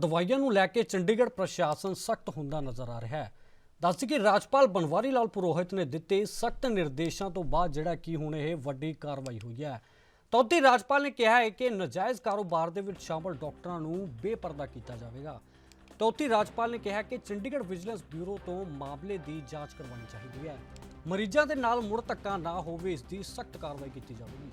ਦਵਾਈਆਂ ਨੂੰ ਲੈ ਕੇ ਚੰਡੀਗੜ੍ਹ ਪ੍ਰਸ਼ਾਸਨ ਸਖਤ ਹੁੰਦਾ ਨਜ਼ਰ ਆ ਰਿਹਾ ਹੈ। ਦੱਸ ਕਿ ਰਾਜਪਾਲ ਬਨਵਾਰੀ ਲਾਲ ਪੁਰੋਹਿਤ ਨੇ ਦਿੱਤੇ ਸਖਤ ਨਿਰਦੇਸ਼ਾਂ ਤੋਂ ਬਾਅਦ ਜਿਹੜਾ ਕੀ ਹੁਣ ਇਹ ਵੱਡੀ ਕਾਰਵਾਈ ਹੋਈ ਹੈ। ਤੌਤੀ ਰਾਜਪਾਲ ਨੇ ਕਿਹਾ ਹੈ ਕਿ ਨਜਾਇਜ਼ ਕਾਰੋਬਾਰ ਦੇ ਵਿੱਚ ਸ਼ਾਮਲ ਡਾਕਟਰਾਂ ਨੂੰ ਬੇਪਰਦਾ ਕੀਤਾ ਜਾਵੇਗਾ। ਤੌਤੀ ਰਾਜਪਾਲ ਨੇ ਕਿਹਾ ਕਿ ਚੰਡੀਗੜ੍ਹ ਵਿਜੀਲੈਂਸ ਬਿਊਰੋ ਤੋਂ ਮਾਮਲੇ ਦੀ ਜਾਂਚ ਕਰਵਾਉਣੀ ਚਾਹੀਦੀ ਹੈ। ਮਰੀਜ਼ਾਂ ਦੇ ਨਾਲ ਮੁੜ ਧੱਕਾ ਨਾ ਹੋਵੇ, ਇਸ ਦੀ ਸਖਤ ਕਾਰਵਾਈ ਕੀਤੀ ਜਾਵੇਗੀ।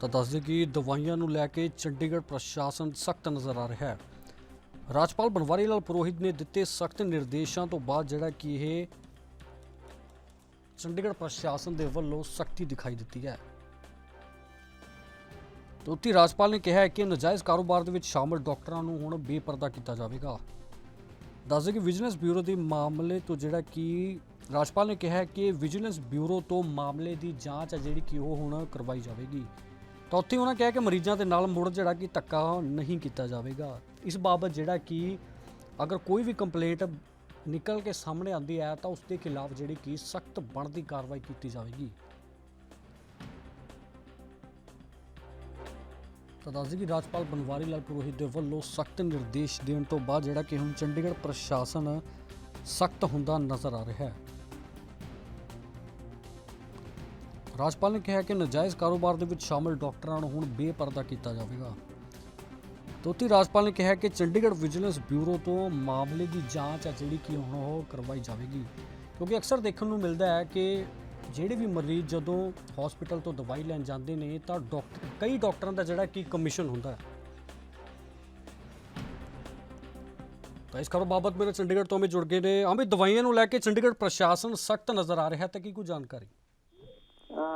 ਤਾਂ ਦੱਸ ਦਈਏ ਕਿ ਦਵਾਈਆਂ ਨੂੰ ਲੈ ਕੇ ਚੰਡੀਗੜ੍ਹ ਪ੍ਰਸ਼ਾਸਨ ਸਖਤ ਨਜ਼ਰ ਆ ਰਿਹਾ ਹੈ। ਰਾਜਪਾਲ ਬਨਵਾਰੀ ਲਾਲ ਪੁਰੋਹਿਤ ਨੇ ਦਿੱਤੇ ਸਖਤ ਨਿਰਦੇਸ਼ਾਂ ਤੋਂ ਬਾਅਦ ਜਿਹੜਾ ਕਿ ਇਹ ਚੰਡੀਗੜ੍ਹ ਪ੍ਰਸ਼ਾਸਨ ਦੇ ਵੱਲੋਂ ਸਖਤੀ ਦਿਖਾਈ ਦਿੱਤੀ ਹੈ। ਤੋਤੀ ਰਾਜਪਾਲ ਨੇ ਕਿਹਾ ਹੈ ਕਿ ਨਜਾਇਜ਼ ਕਾਰੋਬਾਰ ਦੇ ਵਿੱਚ ਸ਼ਾਮਲ ਡਾਕਟਰਾਂ ਨੂੰ ਹੁਣ ਬੇਪਰਦਾ ਕੀਤਾ ਜਾਵੇਗਾ। ਦੱਸਦੇ ਕਿ ਵਿਜੀਲੈਂਸ ਬਿਊਰੋ ਦੇ ਮਾਮਲੇ ਤੋਂ ਜਿਹੜਾ ਕਿ ਰਾਜਪਾਲ ਨੇ ਕਿਹਾ ਹੈ ਕਿ ਵਿਜੀਲੈਂਸ ਬਿਊਰੋ ਤੋਂ ਮਾਮਲੇ ਦੀ ਜਾਂਚ ਹੈ ਜਿਹੜੀ ਕਿ ਉਹ ਹੁਣ ਕਰਵਾਈ ਜਾਵੇਗੀ। ਤਾਂ ਉੱਥੇ ਉਹਨਾਂ ਕਿਹਾ ਕਿ ਮਰੀਜ਼ਾਂ ਦੇ ਨਾਲ ਮੁੜ ਜਿਹੜਾ ਕਿ ਧੱਕਾ ਨਹੀਂ ਕੀਤਾ ਜਾਵੇਗਾ। ਇਸ ਬਾਬਤ ਜਿਹੜਾ ਕਿ ਅਗਰ ਕੋਈ ਵੀ ਕੰਪਲੇਂਟ ਨਿਕਲ ਕੇ ਸਾਹਮਣੇ ਆਉਂਦੀ ਹੈ ਤਾਂ ਉਸ ਦੇ ਖਿਲਾਫ ਜਿਹੜੀ ਕਿ ਸਖਤ ਬਣਦੀ ਕਾਰਵਾਈ ਕੀਤੀ ਜਾਵੇਗੀ। ਤਾਂ ਦੱਸਦੇ ਕਿ ਰਾਜਪਾਲ ਬਨਵਾਰੀ ਲਾਲ ਪੁਰੋਹਿਤ ਦੇ ਵੱਲੋਂ ਸਖਤ ਨਿਰਦੇਸ਼ ਦੇਣ ਤੋਂ ਬਾਅਦ ਜਿਹੜਾ ਕਿ ਹੁਣ ਚੰਡੀਗੜ੍ਹ ਪ੍ਰਸ਼ਾਸਨ ਸਖਤ ਹੁੰਦਾ ਨਜ਼ਰ ਆ ਰਿਹਾ ਹੈ। ਰਾਜਪਾਲ ਨੇ ਕਿਹਾ ਕਿ ਨਜਾਇਜ਼ ਕਾਰੋਬਾਰ ਦੇ ਵਿੱਚ ਸ਼ਾਮਲ ਡਾਕਟਰਾਂ ਨੂੰ ਹੁਣ ਬੇਪਰਦਾ ਕੀਤਾ ਜਾਵੇਗਾ। ਤੋਤੀ ਰਾਜਪਾਲ ਨੇ ਕਿਹਾ ਕਿ ਚੰਡੀਗੜ੍ਹ ਵਿਜੀਲੈਂਸ ਬਿਊਰੋ ਤੋਂ ਮਾਮਲੇ ਦੀ ਜਾਂਚ ਹੈ ਜਿਹੜੀ ਕਿ ਹੁਣ ਉਹ ਕਰਵਾਈ ਜਾਵੇਗੀ। ਕਿਉਂਕਿ ਅਕਸਰ ਦੇਖਣ ਨੂੰ ਮਿਲਦਾ ਹੈ ਕਿ ਜਿਹੜੇ ਵੀ ਮਰੀਜ਼ ਜਦੋਂ ਹਸਪੀਟਲ ਤੋਂ ਦਵਾਈ ਲੈਣ ਜਾਂਦੇ ਨੇ ਤਾਂ ਡਾਕਟਰ ਕਈ ਡਾਕਟਰਾਂ ਦਾ ਜਿਹੜਾ ਕਿ ਕਮਿਸ਼ਨ ਹੁੰਦਾ ਹੈ। ਤਾਂ ਇਸ ਖਬਰ ਬਾਬਤ ਮੇਰੇ ਚੰਡੀਗੜ੍ਹ ਤੋਂ ਵੀ ਜੁੜ ਗਏ ਨੇ। ਅਮਿਤ, ਦਵਾਈਆਂ ਨੂੰ ਲੈ ਕੇ ਚੰਡੀਗੜ੍ਹ ਪ੍ਰਸ਼ਾਸਨ ਸਖਤ ਨਜ਼ਰ ਆ ਰਿਹਾ ਹੈ, ਤਾਂ ਕੀ ਕੋਈ ਜਾਣਕਾਰੀ?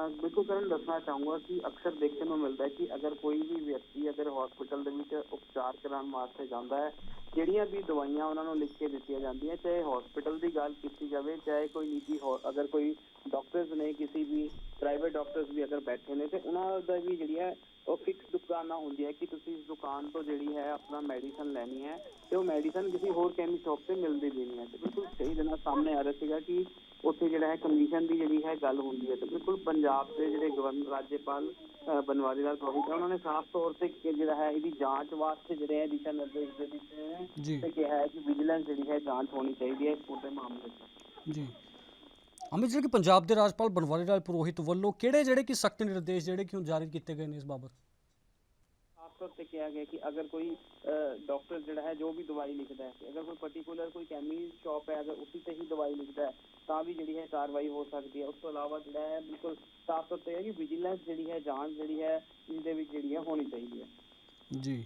ਬਿਲਕੁਲ ਕਰਨ ਦੱਸਣਾ ਚਾਹੂੰਗਾ ਕਿ ਅਕਸਰ ਦੇਖਣ ਨੂੰ ਮਿਲਦਾ ਹੈ ਕਿ ਅਗਰ ਕੋਈ ਵੀ ਵਿਅਕਤੀ ਅਗਰ ਹਸਪੀਟਲ ਦੇ ਵਿੱਚ ਉਪਚਾਰ ਕਰਾਉਣ ਵਾਸਤੇ ਜਾਂਦਾ ਹੈ, ਜਿਹੜੀਆਂ ਵੀ ਦਵਾਈਆਂ ਉਹਨਾਂ ਨੂੰ ਲਿਖ ਕੇ ਦਿੱਤੀਆਂ ਜਾਂਦੀਆਂ, ਚਾਹੇ ਹਸਪੀਟਲ ਦੀ ਗੱਲ ਕੀਤੀ ਜਾਵੇ, ਚਾਹੇ ਕੋਈ ਨਿੱਜੀ ਅਗਰ ਕੋਈ ਡਾਕਟਰਸ ਨੇ ਕਿਸੇ ਵੀ ਪ੍ਰਾਈਵੇਟ ਡਾਕਟਰਸ ਵੀ ਅਗਰ ਬੈਠੇ ਨੇ, ਤੇ ਉਹਨਾਂ ਦਾ ਵੀ ਜਿਹੜੀ ਹੈ ਉਹ ਫਿਕਸ ਦੁਕਾਨਾਂ ਹੁੰਦੀ ਹੈ ਕਿ ਤੁਸੀਂ ਇਸ ਦੁਕਾਨ ਤੋਂ ਜਿਹੜੀ ਹੈ ਆਪਣਾ ਮੈਡੀਸਨ ਲੈਣੀ ਹੈ, ਤੇ ਉਹ ਮੈਡੀਸਨ ਕਿਸੇ ਹੋਰ ਕੈਮੀ ਸ਼ਾਪ ਤੇ ਮਿਲਦੀ ਵੀ ਨਹੀਂ ਹੈ। ਤੇ ਬਿਲਕੁਲ ਸਹੀ ਦਿਨਾਂ ਸਾਹਮਣੇ ਆ ਰਿਹਾ ਸੀਗਾ ਕਿ ਉੱਥੇ ਜਿਹੜਾ ਹੈ ਕਮਿਸ਼ਨ ਦੀ ਜਿਹੜੀ ਹੈ ਗੱਲ ਹੁੰਦੀ ਹੈ ਤੇ ਬਿਲਕੁਲ ਪੰਜਾਬ ਦੇ ਜਿਹੜੇ ਗਵਰਨਰ ਰਾਜਪਾਲ ਬਨਵਾਰੀ ਲਾਲ ਪੁਰੋਹਿਤ ਉਹਨਾਂ ਨੇ ਸਾਫ਼ ਤੌਰ ਤੇ ਕਿ ਜਿਹੜਾ ਹੈ ਇਹਦੀ ਜਾਂਚ ਵਾਸਤੇ ਜਿਹੜੇ ਹੈ ਦਿਸ਼ਾ ਨਿਰਦੇਸ਼ ਦੇ ਦਿੱਤੇ ਤੇ ਕਿਹਾ ਹੈ ਕਿ ਵਿਜੀਲੈਂਸ ਜਿਹੜੀ ਹੈ ਜਾਂਚ ਹੋਣੀ ਚਾਹੀਦੀ ਹੈ ਇਸ ਪੂਰੇ ਮਾਮਲੇ 'ਚ ਜੀ। ਅਮਿਤ ਜੀ ਕਿ ਪੰਜਾਬ ਦੇ ਰਾਜਪਾਲ ਬਨਵਾਰੀ ਲਾਲ ਪੁਰੋਹਿਤ ਵੱਲੋਂ ਕਿਹੜੇ ਜਿਹੜੇ ਕਿ ਸਖਤ ਨਿਰਦੇਸ਼ ਜਿਹੜੇ ਕਿ ਹੁਣ ਜਾਰੀ ਕੀਤੇ ਗਏ ਨੇ ਇਸ ਬਾਬਤ? ਸਾਫ਼ ਤੌਰ ਤੇ ਕਿਹਾ ਗਿਆ ਕਿ ਅਗਰ ਕੋਈ ਡਾਕਟਰ ਜਿਹੜਾ ਹੈ ਜੋ ਵੀ ਦਵਾਈ ਲਿਖਦਾ ਹੈ, ਅਗਰ ਕੋਈ ਪਾਰਟਿਕੂਲਰ ਕੋਈ ਸ਼ਾਪ ਹੈ, ਅਗਰ ਉਸੇ ਤੇ ਹੀ ਦਵਾਈ ਲਿਖਦਾ ਹੈ, ਤਾਂ ਵੀ ਜਿਹੜੀ ਹੈ ਕਾਰਵਾਈ ਹੋ ਸਕਦੀ ਹੈ। ਉਸ ਤੋਂ ਇਲਾਵਾ ਜਿਹੜਾ ਹੈ ਬਿਲਕੁਲ ਸਾਫ਼ ਤੌਰ ਤੇ ਹੈ ਕਿ ਵਿਜੀਲੈਂਸ ਜਿਹੜੀ ਹੈ, ਜਾਂਚ ਜਿਹੜੀ ਹੈ ਇਸ ਦੇ ਵਿੱਚ ਜਿਹੜੀ ਹੈ ਹੋਣੀ ਚਾਹੀਦੀ ਹੈ। ਜੀ।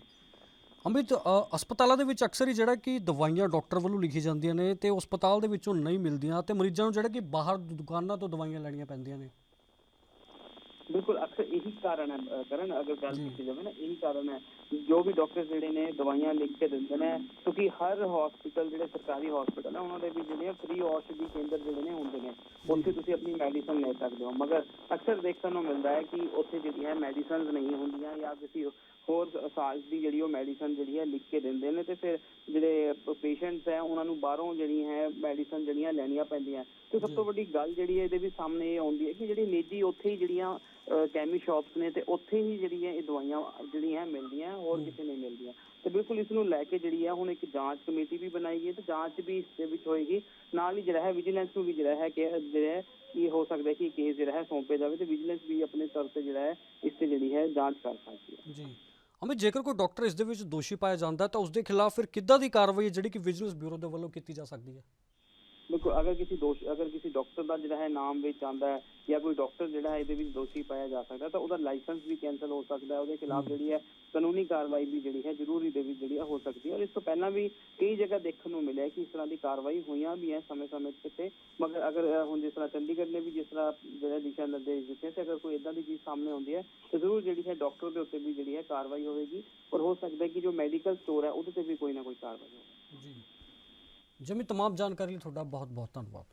ਅਮਿਤ ਹਸਪਤਾਲਾਂ ਦੇ ਵਿੱਚ ਅਕਸਰ ਹੀ ਜਿਹੜਾ ਕਿ ਦਵਾਈਆਂ ਡਾਕਟਰ ਵੱਲੋਂ ਲਿਖੀ ਜਾਂਦੀਆਂ ਨੇ ਤੇ ਹਸਪਤਾਲ ਦੇ ਵਿੱਚੋਂ ਨਹੀਂ ਮਿਲਦੀਆਂ ਤੇ ਮਰੀਜ਼ਾਂ ਨੂੰ ਜਿਹੜਾ ਕਿ ਬਾਹਰ ਦੁਕਾਨਾਂ ਤੋਂ ਦਵਾਈਆਂ ਲੈਣੀਆਂ ਪੈਂਦੀਆਂ ਨੇ। ਬਿਲਕੁਲ ਅਕਸਰ ਇਹੀ ਕਾਰਨ ਹੈ ਕਰਨ ਅਗਰ ਗੱਲ। ਕੀਤੀ ਜਾਵੇ ਨਾ ਇਹੀ ਕਾਰਨ ਹੈ ਜੋ ਵੀ ਡਾਕਟਰ ਜਿਹੜੇ ਨੇ ਦਵਾਈਆਂ ਲਿਖ ਕੇ ਦਿੰਦੇ ਨੇ ਕਿਉਂਕਿ ਹਰ ਹਸਪੀਟਲ ਜਿਹੜੇ ਸਰਕਾਰੀ ਹਸਪੀਟਲ ਹੈ ਉਹਨਾਂ ਦੇ ਵੀ ਜਿਹੜੇ ਫ੍ਰੀ ਔਸ਼ਧੀ ਕੇਂਦਰ ਜਿਹੜੇ ਨੇ ਹੁੰਦੇ ਨੇ। ਉੱਥੇ ਤੁਸੀਂ ਆਪਣੀ ਮੈਡੀਸਨ ਲੈ ਸਕਦੇ ਹੋ। ਮਗਰ ਅਕਸਰ ਦੇਖਣ ਨੂੰ ਮਿਲਦਾ ਹੈ ਕਿ ਉੱਥੇ ਜਿਹੜੀ ਹੈ ਮੈਡੀਸਨਸ ਨਹੀਂ ਹੁੰਦੀਆਂ ਜਾਂ ਕਿਸੇ ਹੋਰ ਸਾਜ ਦੀ ਜਿਹੜੀ ਉਹ ਮੈਡੀਸਨ ਜਿਹੜੀ ਹੈ ਲਿਖ ਕੇ ਦਿੰਦੇ ਨੇ ਤੇ ਫਿਰ ਜਿਹੜੇ ਪੇਸ਼ੈਂਟਸ ਹੈ ਉਹਨਾਂ ਨੂੰ ਬਾਹਰੋਂ ਜਿਹੜੀਆਂ ਹੈ ਮੈਡੀਸਨ ਜਿਹੜੀਆਂ ਲੈਣੀਆਂ ਪੈਂਦੀਆਂ। ਤੇ ਸਭ ਤੋਂ ਵੱਡੀ ਗੱਲ ਜਿਹੜੀ ਹੈ ਇਹਦੇ ਵੀ ਸਾਹਮਣੇ ਇਹ ਆਉਂਦੀ ਹੈ ਕਿ ਜਿਹੜੀ ਨਿੱਜੀ ਉੱਥੇ ਹੀ ਜਿਹੜੀਆਂ ਕੈਮੀ ਸ਼ਾਪਸ ਨੇ ਤੇ ਉੱਥੇ ਹੀ ਜਿਹੜੀ ਹੈ ਇਹ ਦਵਾਈਆਂ ਜਿਹੜੀਆਂ ਹੈ ਮਿਲਦੀਆਂ ਹੋਰ ਕਿਤੇ ਨਹੀਂ ਮਿਲਦੀਆਂ। ਤੇ ਬਿਲਕੁਲ ਇਸ ਨੂੰ ਲੈ ਕੇ ਜਿਹੜੀ ਹੈ ਹੁਣ ਇੱਕ ਜਾਂਚ ਕਮੇਟੀ ਵੀ ਬਣਾਈ ਗਈ ਹੈ ਤੇ ਜਾਂਚ ਵੀ ਇਸ ਦੇ ਵਿੱਚ ਹੋਏਗੀ। ਨਾਲ ਹੀ ਜਿਹੜਾ ਹੈ ਵਿਜੀਲੈਂਸ ਨੂੰ ਵੀ ਜਿਹੜਾ ਹੈ ਕਿ ਜਿਹੜਾ ਇਹ ਹੋ ਸਕਦਾ ਹੈ ਕਿ ਕੇਸ ਜਿਹੜਾ ਹੈ ਸੌਂਪੇ ਜਾਵੇ ਤੇ ਵਿਜੀਲੈਂਸ ਵੀ ਆਪਣੇ ਤੌਰ ਤੇ ਜਿਹੜਾ ਹੈ ਇਸ ਤੇ ਜਿਹੜੀ ਹੈ ਜਾਂਚ ਕਰ ਸਕਦੀ ਹੈ। ਜੀ। ਅਮਿਤ ਜੇਕਰ ਕੋਈ ਡਾਕਟਰ ਇਸ ਦੇ ਵਿੱਚ ਦੋਸ਼ੀ ਪਾਇਆ ਜਾਂਦਾ ਤਾਂ ਉਸ ਦੇ ਖਿਲਾਫ ਫਿਰ ਕਿੱਦਾਂ ਦੀ ਕਾਰਵਾਈ ਹੈ ਜਿਹੜੀ ਕਿ ਵਿਜੀਲੈਂਸ ਬਿਊਰੋ ਦੇ ਵੱਲੋਂ ਕੀਤੀ ਜਾ ਸਕਦੀ ਹੈ? ਬਿਲਕੁਲ ਅਗਰ ਕਿਸੇ ਦੋਸ਼ ਅਗਰ ਕਿਸੇ ਡਾਕਟਰ ਦਾ ਜਿਹੜਾ ਹੈ ਨਾਮ ਵਿੱਚ ਆਉਂਦਾ ਹੈ ਜਾਂ ਕੋਈ ਡਾਕਟਰ ਜਿਹੜਾ ਹੈ ਇਹਦੇ ਵਿੱਚ ਦੋਸ਼ੀ ਪਾਇਆ ਜਾ ਸਕਦਾ ਤਾਂ ਉਹਦਾ ਲਾਇਸੈਂਸ ਵੀ ਕੈਨਸਲ ਹੋ ਸਕਦਾ ਹੈ ਉਹਦੇ ਖਿਲਾਫ ਜਿਹੜੀ ਹੈ ਕਾਨੂੰਨੀ ਕਾਰਵਾਈ ਵੀ ਜਿਹੜੀ ਹੈ ਜ਼ਰੂਰੀ ਦੇ ਵਿੱਚ ਜਿਹੜੀ ਹੈ ਸਕਦੀ ਹੈ ਔਰ ਇਸ ਤੋਂ ਪਹਿਲਾਂ ਵੀ ਕਈ ਜਗ੍ਹਾ ਦੇਖਣ ਨੂੰ ਮਿਲਿਆ ਕਿ ਇਸ ਤਰ੍ਹਾਂ ਦੀ ਕਾਰਵਾਈ ਹੋਈਆਂ ਵੀ ਹੈ ਸਮੇਂ-ਸਮੇਂ ਤੇ ਮਗਰ ਅਗਰ ਹੁਣ ਜਿਸ ਤਰ੍ਹਾਂ ਚੰਡੀਗੜ੍ਹ ਨੇ ਵੀ ਜਿਸ ਤਰ੍ਹਾਂ ਜਿਹੜਾ ਦਿਸ਼ਾ ਨਿਰਦੇਸ਼ ਦਿੱਤੇ ਤੇ ਅਗਰ ਕੋਈ ਇਦਾਂ ਦੀ ਚੀਜ਼ ਸਾਹਮਣੇ ਆਉਂਦੀ ਹੈ ਤਾਂ ਜ਼ਰੂਰ ਜਿਹੜੀ ਹੈ ਡਾਕਟਰ ਦੇ ਉੱਤੇ ਵੀ ਜਿਹੜੀ ਹੈ ਕਾਰਵਾਈ ਹੋਵੇਗੀ ਔਰ ਹੋ ਸਕਦਾ ਹੈ ਕਿ ਜੋ ਮੈਡੀਕਲ ਸਟੋਰ ਹੈ ਉਹਦੇ ਤੇ ਵੀ ਕੋਈ ਨਾ ਕੋਈ ਕਾਰਵਾਈ ਹੋਵੇ। ਜੀ। ਜਮੀ तमाम ਜਾਣਕਾਰੀ ਲਈ ਤੁਹਾਡਾ ਬਹੁਤ ਬਹੁਤ ਧੰਨਵਾਦ